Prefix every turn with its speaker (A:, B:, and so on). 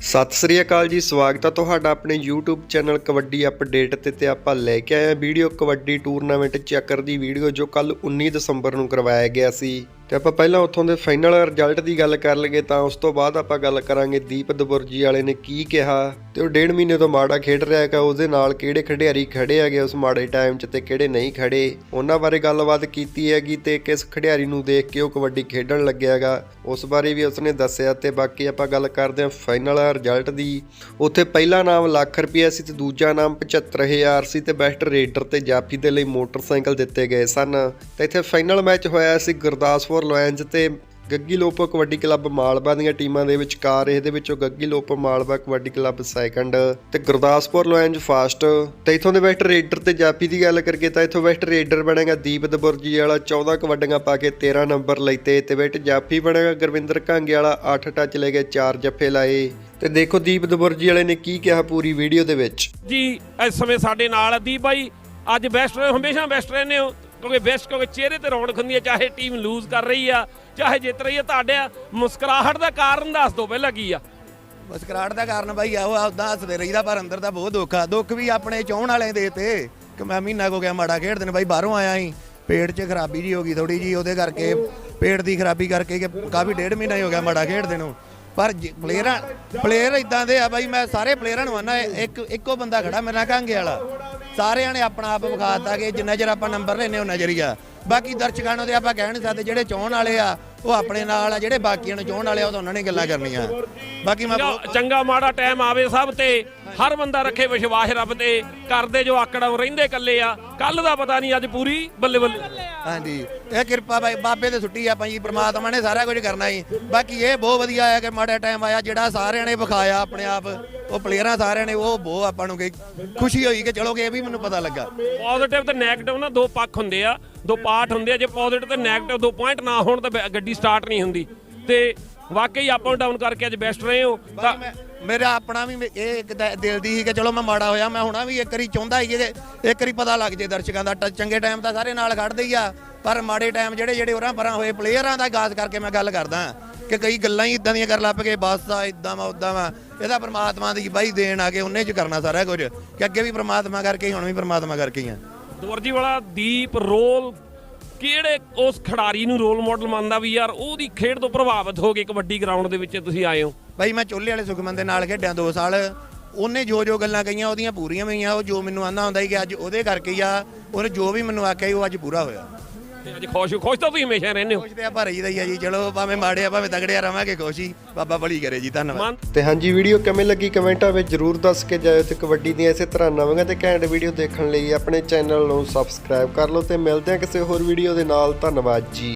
A: ਸਤਿ ਸ੍ਰੀ ਅਕਾਲ ਜੀ, ਸਵਾਗਤ ਹੈ ਤੁਹਾਡਾ ਆਪਣੇ YouTube ਚੈਨਲ ਕਬੱਡੀ ਅਪਡੇਟ ਤੇ ਤੇ ਆਪਾਂ ਲੈ ਕੇ ਆਏ ਹਾਂ ਵੀਡੀਓ ਕਬੱਡੀ ਟੂਰਨਾਮੈਂਟ ਚੱਕਰ ਦੀ ਵੀਡੀਓ ਜੋ ਕੱਲ 19 ਦਸੰਬਰ ਨੂੰ ਕਰਵਾਇਆ ਗਿਆ ਸੀ। ਤੇ ਆਪਾਂ ਪਹਿਲਾਂ ਉੱਥੋਂ ਦੇ ਫਾਈਨਲ ਰਿਜ਼ਲਟ ਦੀ ਗੱਲ ਕਰ ਲਈਏ ਤਾਂ ਉਸ ਤੋਂ ਬਾਅਦ ਆਪਾਂ ਗੱਲ ਕਰਾਂਗੇ ਦੀਪ ਦਬੁਰਜੀ ਵਾਲੇ ਨੇ ਕੀ ਕਿਹਾ ਤੇ ਉਹ ਡੇਢ ਮਹੀਨੇ ਤੋਂ ਮਾੜਾ ਖੇਡ ਰਿਹਾ ਹੈਗਾ, ਉਹਦੇ ਨਾਲ ਕਿਹੜੇ ਖਿਡਾਰੀ ਖੜੇ ਹੈਗੇ ਉਸ ਮਾੜੇ ਟਾਈਮ 'ਚ ਤੇ ਕਿਹੜੇ ਨਹੀਂ ਖੜੇ, ਉਹਨਾਂ ਬਾਰੇ ਗੱਲਬਾਤ ਕੀਤੀ ਹੈਗੀ ਤੇ ਕਿਸ ਖਿਡਾਰੀ ਨੂੰ ਦੇਖ ਕੇ ਉਹ ਕਬੱਡੀ ਖੇਡਣ ਲੱਗਿਆ ਹੈਗਾ, ਉਸ ਬਾਰੇ ਵੀ ਉਸਨੇ ਦੱਸਿਆ ਤੇ ਬਾਕੀ ਆਪਾਂ ਗੱਲ ਕਰਦੇ ਹਾਂ ਫਾਈਨਲ ਰਿਜ਼ਲਟ ਦੀ, ਉੱਥੇ ਪਹਿਲਾ ਨਾਮ ਲੱਖ ਰੁਪਇਆ ਸੀ ਤੇ ਦੂਜਾ ਨਾਮ 75000 ਸੀ ਤੇ ਬੈਸਟ ਰੇਡਰ ਤੇ ਜਾਫੀ ਦੇ ਲਈ ਮੋਟਰਸਾਈਕਲ ਦਿੱਤੇ ਗਏ ਸਨ, ਤੇ ਇੱਥੇ ਫਾਈਨਲ ਮੈਚ ਹੋਇਆ ਸੀ ਗੁਰਦਾਸਪੁਰ ਲਾਇਨਜ਼ ਤੇ ਗੱਗੀ ਲੋਪੋ ਕਬੱਡੀ ਕਲੱਬ ਮਾਲਵਾ ਦੀਆਂ ਟੀਮਾਂ ਦੇ ਵਿਚਕਾਰ, ਇਹਦੇ ਵਿੱਚੋਂ ਗੱਗੀ ਲੋਪੋ ਮਾਲਵਾ ਕਬੱਡੀ ਕਲੱਬ ਸੈਕੰਡ ਤੇ ਗੁਰਦਾਸਪੁਰ ਲਾਇਨਜ਼ ਫਾਸਟ। ਤੇ ਇਥੋਂ ਦੇ ਬੈਸਟ ਰੇਡਰ ਤੇ ਜਾਫੀ ਦੀ ਗੱਲ ਕਰੀਏ ਤਾਂ ਇਥੋਂ ਬੈਸਟ ਰੇਡਰ ਬਣੇਗਾ ਦੀਪ ਦਬੁਰਜੀ ਵਾਲਾ 14 ਕਬੱਡੀਆਂ ਪਾ ਕੇ 13 ਨੰਬਰ ਲਈਤੇ ਤੇ ਬੈਸਟ ਜਾਫੀ ਬਣੇਗਾ ਗੁਰਵਿੰਦਰ ਘਾਂਗੇ ਵਾਲਾ 8 ਟੱਚ ਲੈ ਕੇ 4 ਜੱਫੇ ਲਾਏ। ਤੇ ਦੇਖੋ ਦੀਪ ਦਬੁਰਜੀ ਵਾਲੇ ਨੇ ਕੀ ਕਿਹਾ ਪੂਰੀ ਵੀਡੀਓ ਦੇ ਵਿੱਚ।
B: ਜੀ, ਇਸ ਸਮੇਂ ਸਾਡੇ ਨਾਲ ਦੀਪ ਬਾਈ, ਅੱਜ ਬੈਸਟ, ਹਮੇਸ਼ਾ ਬੈਸਟ ਰਹਿੰਦੇ ਹੋ। ਕਿਉਂਕਿ ਬੈਸਟ ਕਿਉਂਕਿ ਚਿਹਰੇ ਤੇ ਰੌਣਕ ਹੁੰਦੀ ਹੈ, ਚਾਹੇ ਟੀਮ ਲੂਜ਼ ਕਰ ਰਹੀ ਆ, ਚਾਹੇ ਜਿੱਤ ਰਹੀ ਆ, ਤੁਹਾਡੇ ਮੁਸਕਰਾਹਟ ਦਾ ਕਾਰਨ ਦੱਸ ਦਿਓ ਪਹਿਲਾਂ ਕੀ ਆ।
C: ਮੁਸਕਰਾਹਟ ਦਾ ਕਾਰਨ ਬਾਈ ਆਹੋ ਆਪਦਾ ਹੱਸਦੇ ਰਹੀਦਾ, ਪਰ ਅੰਦਰ ਤਾਂ ਬਹੁਤ ਦੁੱਖ ਆ। ਦੁੱਖ ਵੀ ਆਪਣੇ ਚਾਹਣ ਵਾਲੇ ਦੇ ਤੇ। ਕਿ ਮੈਂ ਮਹੀਨਾ ਕੋ ਗਿਆ ਮਾੜਾ ਖੇਡਦੇ ਨੇ ਬਾਈ, ਬਾਹਰੋਂ ਆਇਆ ਸੀ। ਪੇਟ 'ਚ ਖਰਾਬੀ ਜੀ ਹੋ ਗਈ ਥੋੜੀ ਜੀ ਉਹਦੇ ਕਰਕੇ ਪੇਟ ਦੀ ਖਰਾਬੀ ਕਰਕੇ ਕਿ ਕਾਫੀ ਡੇਢ ਮਹੀਨਾ ਹੀ ਹੋ ਗਿਆ ਮਾੜਾ ਖੇਡਦੇ ਨੂੰ। ਪਰ ਪਲੇਅਰਾਂ ਪਲੇਅਰ ਇਦਾਂ ਦੇ ਆ ਬਾਈ, ਮੈਂ ਸਾਰੇ ਪਲੇਅਰਾਂ ਨੂੰ ਆਨਾ, ਇੱਕ, ਇੱਕੋ ਬੰਦਾ ਖੜਾ, ਮੇਰੇ ਨਾਲ ਕਾਂਗੇ ਵਾਲਾ। ਸਾਰਿਆਂ ਨੇ ਆਪਣਾ ਆਪ ਵਿਖਾਤਾ ਕਿ ਜਿੰਨਾ ਚਿਰ ਆਪਾਂ ਨੰਬਰ ਲੈਨੇ ਉਹ ਨਜ਼ਰੀਆ ਬਾਕੀ ਦਰਸ਼ਕਾਂ ਨੂੰ ਤੇ ਆਪਾਂ ਕਹਿ ਨਹੀਂ ਸਕਦੇ ਜਿਹੜੇ ਚਾਹਣ ਵਾਲੇ ਆ ਉਹ ਆਪਣੇ ਨਾਲ ਆ ਜਿਹੜੇ ਬਾਕੀਆਂ ਨੂੰ ਚਾਹਣ ਵਾਲੇ ਆ ਉਹ ਤਾਂ ਉਹਨਾਂ ਨੇ ਗੱਲਾਂ ਕਰਨੀਆਂ। ਬਾਕੀ ਮੈਂ
B: ਚੰਗਾ ਮਾੜਾ ਟਾਈਮ ਆਵੇ ਸਭ ਤੇ। ਹਰ ਬੰਦਾ ਰੱਖੇ ਵਿਸ਼ਵਾਸ ਰੱਬ ਤੇ ਕਰਦੇ ਜੋ ਆਕੜਾ ਉਹ ਰਹਿੰਦੇ ਇਕੱਲੇ ਆ। ਕੱਲ ਦਾ ਪਤਾ ਨਹੀਂ ਅੱਜ ਪੂਰੀ ਬੱਲੇ ਬੱਲੇ।
C: ਹਾਂਜੀ ਇਹ ਕਿਰਪਾ ਬਾਈ ਬਾਬੇ ਤੇ ਸੁੱਟੀ ਆਪਾਂ ਜੀ ਪ੍ਰਮਾਤਮਾ ਨੇ ਸਾਰਾ ਕੁਝ ਕਰਨਾ ਹੀ ਬਾਕੀ ਇਹ ਬਹੁਤ ਵਧੀਆ ਆਇਆ ਕਿ ਮਾੜਾ ਟਾਈਮ ਆਇਆ ਜਿਹੜਾ ਸਾਰਿਆਂ ਨੇ ਵਿਖਾਇਆ ਆਪਣੇ ਆਪ ਉਹ ਪਲੇਅਰਾਂ ਸਾਰਿਆਂ ਨੇ ਉਹ ਬਹੁਤ ਆਪਾਂ ਨੂੰ ਕਿ ਖੁਸ਼ੀ ਹੋਈ ਕਿ ਚਲੋ ਕਿ ਇਹ ਵੀ ਮੈਨੂੰ ਪਤਾ ਲੱਗਾ।
B: ਪੋਜ਼ਿਟਿਵ ਤੇ 네ਗੇਟਿਵ ਨਾ ਦੋ ਪੱਖ ਹੁੰਦੇ ਆ ਦੋ ਪਾਰਟ ਹੁੰਦੇ ਆ ਜੇ ਪੋਜ਼ਿਟਿਵ ਤੇ 네ਗੇਟਿਵ ਦੋ ਪੁਆਇੰਟ ਨਾ ਹੋਣ ਤਾਂ ਗੱਡੀ ਸਟਾਰਟ ਨਹੀਂ ਹੁੰਦੀ। ਤੇ ਵਾਕਈ ਅਪ ਡਾਊਨ ਕਰਕੇ ਅੱਜ ਬੈਸਟ ਰਹੇ ਹੋ। ਤਾਂ
C: ਮੇਰਾ ਆਪਣਾ ਵੀ ਇਹ ਇੱਕ ਦਿਲ ਦੀ ਸੀ ਕਿ ਚਲੋ ਮੈਂ ਮਾੜਾ ਹੋਇਆ ਮੈਂ ਹੁਣਾ ਵੀ ਇੱਕ ਵਾਰੀ ਚਾਹੁੰਦਾ ਸੀ ਕਿ ਇੱਕ ਵਾਰੀ ਪਤਾ ਲੱਗ ਜੇ ਦਰਸ਼ਕਾਂ ਦਾ। ਚੰਗੇ ਟਾਈਮ ਤਾਂ ਸਾਰੇ ਨਾਲ ਖੜਦੇ ਹੀ ਆ ਪਰ ਮਾੜੇ ਟਾਈਮ ਜਿਹੜੇ ਜਿਹੜੇ ਉਹਨਾਂ ਪਰਾਂ ਹੋਏ ਪਲੇਅਰਾਂ ਦਾ ਗਾਸ ਕਰਕੇ ਮੈਂ ਗੱਲ ਕਰਦਾ ਕਿ ਕਈ ਗੱਲਾਂ ਹੀ ਇਦਾਂ ਦੀਆਂ ਕਰ ਲੱਪ ਕੇ ਬਸ ਆ ਇਦਾਂ ਵਾ ਉਦਾਂ ਵਾ। ਇਹਦਾ ਪ੍ਰਮਾਤਮਾ ਦੀ ਬਾਈ ਦੇਣ ਆ ਕੇ ਉਹਨੇ ਚ ਕਰਨਾ ਸਾਰਾ ਕੁਝ। ਕਿ ਅੱਗੇ ਵੀ ਪ੍ਰਮਾਤਮਾ ਕਰਕੇ ਹੀ ਹੁਣ ਵੀ ਪ੍ਰਮਾਤਮਾ ਕਰਕੇ ਹੀ ਆ।
B: ਦਵਰਜੀ ਵਾਲਾ ਦੀਪ ਰੋਲ ਕਿਹੜੇ ਉਸ ਖਿਡਾਰੀ ਨੂੰ ਰੋਲ ਮਾਡਲ ਮੰਨਦਾ ਵੀ ਯਾਰ ਉਹਦੀ ਖੇਡ ਤੋਂ ਪ੍ਰਭਾਵਿਤ ਹੋ ਕੇ ਕਬੱਡੀ ਗਰਾਊਂਡ ਦੇ ਵਿੱਚ ਤੁਸੀਂ ਆਏ ਹੋ?
C: ਬਾਈ ਮੈਂ ਚੋਲੇ ਵਾਲੇ ਸੁਖਮਨ ਦੇ ਨਾਲ ਖੇਡਿਆ 2 ਸਾਲ। ਉਹਨੇ ਜੋ ਜੋ ਗੱਲਾਂ ਕਹੀਆਂ, ਉਹਦੀਆਂ ਪੂਰੀਆਂ ਹੋਈਆਂ, ਉਹ ਜੋ ਮੈਨੂੰ ਆਂਦਾ ਹੁੰਦਾ ਸੀ ਕਿ ਅੱਜ ਉਹਦੇ ਕਰਕੇ ਹੀ ਆ ਉਹਨੇ ਜੋ ਵੀ ਮੈਨੂੰ ਆਖਿਆ ਸੀ, ਉਹ ਅੱਜ ਪੂਰਾ ਹੋਇਆ।
B: ਤੇ ਅੱਜ ਖੁਸ਼ ਖੁਸ਼ ਤਾਂ ਤੁਸੀਂ ਹਮੇਸ਼ਾ ਰਹਿੰਦੇ ਹੋ।
C: ਖੁਸ਼ ਤੇ ਆਪਾਂ ਰਹੀਦਾ ਹੀ ਆ ਜੀ। ਚਲੋ ਭਾਵੇਂ ਮਾੜੇ ਆ ਭਾਵੇਂ ਤਗੜੇ ਆ ਰਵਾਂਗੇ ਖੁਸ਼ੀ ਬਾਬਾ ਬਲੀ ਕਰੇ ਜੀ ਧੰਨਵਾਦ।
A: ਤੇ ਹਾਂਜੀ ਵੀਡੀਓ ਕਿਵੇਂ ਲੱਗੀ ਕਮੈਂਟਾਂ ਵਿੱਚ ਜਰੂਰ ਦੱਸ ਕੇ ਜਾਇਓ ਤੇ ਕਬੱਡੀ ਦੀਆਂ ਇਸੇ ਤਰ੍ਹਾਂ ਨਵੀਆਂ ਤੇ ਘੈਂਟ ਵੀਡੀਓ ਦੇਖਣ ਲਈ ਆਪਣੇ ਚੈਨਲ ਨੂੰ ਸਬਸਕ੍ਰਾਈਬ ਕਰ ਲਓ ਤੇ ਮਿਲਦੇ ਹਾਂ ਕਿਸੇ ਹੋਰ ਵੀਡੀਓ ਦੇ ਨਾਲ। ਧੰਨਵਾਦ ਜੀ।